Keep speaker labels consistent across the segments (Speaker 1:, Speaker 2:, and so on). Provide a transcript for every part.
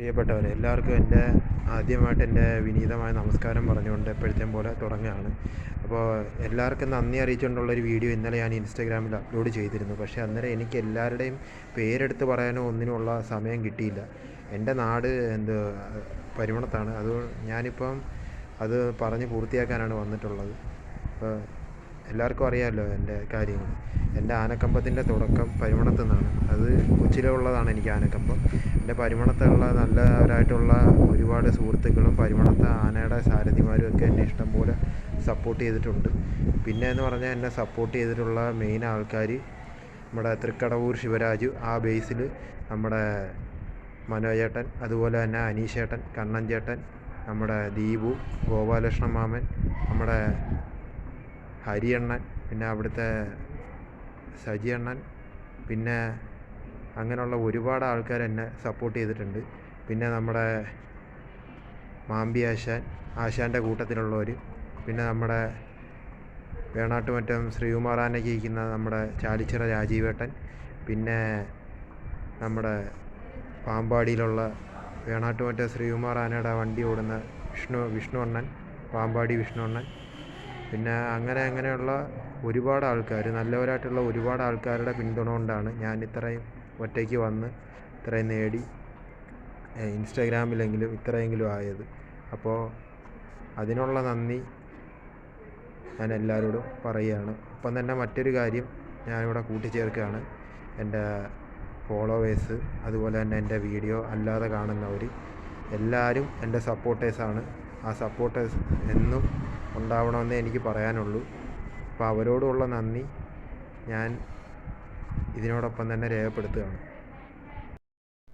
Speaker 1: പ്രിയപ്പെട്ടവരെ എല്ലാവർക്കും എന്റെ ആദ്യമായിട്ട് എന്റെ വിനീതമായ നമസ്കാരം പറഞ്ഞുകൊണ്ട് എപ്പോഴത്തെയും പോലെ തുടങ്ങുകയാണ്. അപ്പോൾ എല്ലാവർക്കും നന്ദി അറിയിച്ചുകൊണ്ടുള്ളൊരു വീഡിയോ ഇന്നലെ ഞാൻ ഇൻസ്റ്റാഗ്രാമിൽ അപ്ലോഡ് ചെയ്തിരുന്നു. പക്ഷേ അന്നേരം എനിക്ക് എല്ലാവരുടെയും പേരെടുത്ത് പറയാനോ ഒന്നിനുമുള്ള സമയം കിട്ടിയില്ല. എന്റെ നാട് എന്ത് പരിമണത്താണ് അത് ഞാനിപ്പം അത് പറഞ്ഞ് പൂർത്തിയാക്കാനാണ് വന്നിട്ടുള്ളത്. അപ്പോൾ എല്ലാവർക്കും അറിയാമല്ലോ എന്റെ കാര്യങ്ങൾ. എന്റെ ആനക്കമ്പത്തിന്റെ തുടക്കം പരിമണത്തു നിന്നാണ്. അത് കൊച്ചിലുള്ളതാണ് എനിക്ക് ആനക്കമ്പം. എന്റെ പരിമണത്തുള്ള നല്ലവരായിട്ടുള്ള ഒരുപാട് സുഹൃത്തുക്കളും പരിമണത്തെ ആനയുടെ സാരഥിമാരും ഒക്കെ എന്നെ ഇഷ്ടംപോലെ സപ്പോർട്ട് ചെയ്തിട്ടുണ്ട്. പിന്നെ എന്ന് പറഞ്ഞാൽ എന്നെ സപ്പോർട്ട് ചെയ്തിട്ടുള്ള മെയിൻ ആൾക്കാർ നമ്മുടെ തൃക്കടവൂർ ശിവരാജു ആ ബേസിൽ നമ്മുടെ മനോജേട്ടൻ അതുപോലെ തന്നെ അനീഷേട്ടൻ കണ്ണൻ ചേട്ടൻ നമ്മുടെ ദീപു ഗോപാലകൃഷ്ണൻ മാമൻ നമ്മുടെ ഹരിയണ്ണൻ പിന്നെ അവിടുത്തെ സജി അണ്ണൻ പിന്നെ അങ്ങനെയുള്ള ഒരുപാട് ആൾക്കാർ എന്നെ സപ്പോർട്ട് ചെയ്തിട്ടുണ്ട്. പിന്നെ നമ്മുടെ മാമ്പി ആശാൻ ആശാന്റെ കൂട്ടത്തിലുള്ളവർ പിന്നെ നമ്മുടെ വേണാട്ടുമറ്റം ശ്രീകുമാർ ജയിക്കുന്ന നമ്മുടെ ചാലിച്ചിറ രാജീവേട്ടൻ പിന്നെ നമ്മുടെ പാമ്പാടിയിലുള്ള വേണാട്ടുമറ്റം ശ്രീകുമാർ ആനയുടെ വണ്ടി ഓടുന്ന വിഷ്ണു വിഷ്ണു അണ്ണൻ പാമ്പാടി വിഷ്ണു അണ്ണൻ പിന്നെ അങ്ങനെ അങ്ങനെയുള്ള ഒരുപാട് ആൾക്കാർ നല്ലവരായിട്ടുള്ള ഒരുപാട് ആൾക്കാരുടെ പിന്തുണ കൊണ്ടാണ് ഞാൻ ഇത്രയും ഒറ്റയ്ക്ക് വന്ന് ഇത്രയും നേടി ഇൻസ്റ്റാഗ്രാമിലെങ്കിലും ഇത്രയെങ്കിലും ആയത്. അപ്പോൾ അതിനുള്ള നന്ദി ഞാൻ എല്ലാവരോടും പറയുകയാണ്. ഒപ്പം തന്നെ മറ്റൊരു കാര്യം ഞാനിവിടെ കൂട്ടിച്ചേർക്കുകയാണ്. എന്റെ ഫോളോവേഴ്സ് അതുപോലെ തന്നെ എന്റെ വീഡിയോ അല്ലാതെ കാണുന്നവർ എല്ലാവരും എന്റെ സപ്പോർട്ടേഴ്സാണ്. ആ സപ്പോർട്ടേഴ്സ് എന്നും ഉണ്ടാവണമെന്നേ എനിക്ക് പറയാനുള്ളൂ. അപ്പോൾ അവരോടുള്ള നന്ദി. ഞാൻ ഇതിനോടൊപ്പം തന്നെ രേഖപ്പെടുത്തുകയാണ്.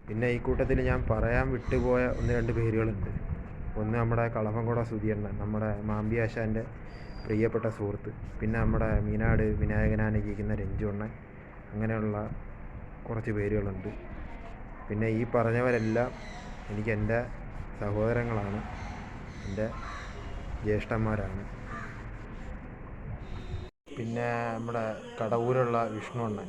Speaker 1: പിന്നെ ഈ കൂട്ടത്തിൽ ഞാൻ പറയാൻ വിട്ടുപോയ ഒന്ന് രണ്ട് പേരുകളുണ്ട്. ഒന്ന് നമ്മുടെ കളഭംകുട സുധിയണ്ണൻ നമ്മുടെ മാമ്പി ആശാന്റെ പ്രിയപ്പെട്ട സുഹൃത്ത് പിന്നെ നമ്മുടെ മീനാട് വിനായകനാനിരിക്കുന്ന രഞ്ജു അണ്ണൻ അങ്ങനെയുള്ള കുറച്ച് പേരുകളുണ്ട്. പിന്നെ ഈ പറഞ്ഞവരെല്ലാം എനിക്ക് എന്റെ സഹോദരങ്ങളാണ്. എന്റെ ജ്യേഷ്ഠന്മാരാണ്. പിന്നെ നമ്മുടെ കടവൂരുള്ള വിഷ്ണു അണ്ണൻ.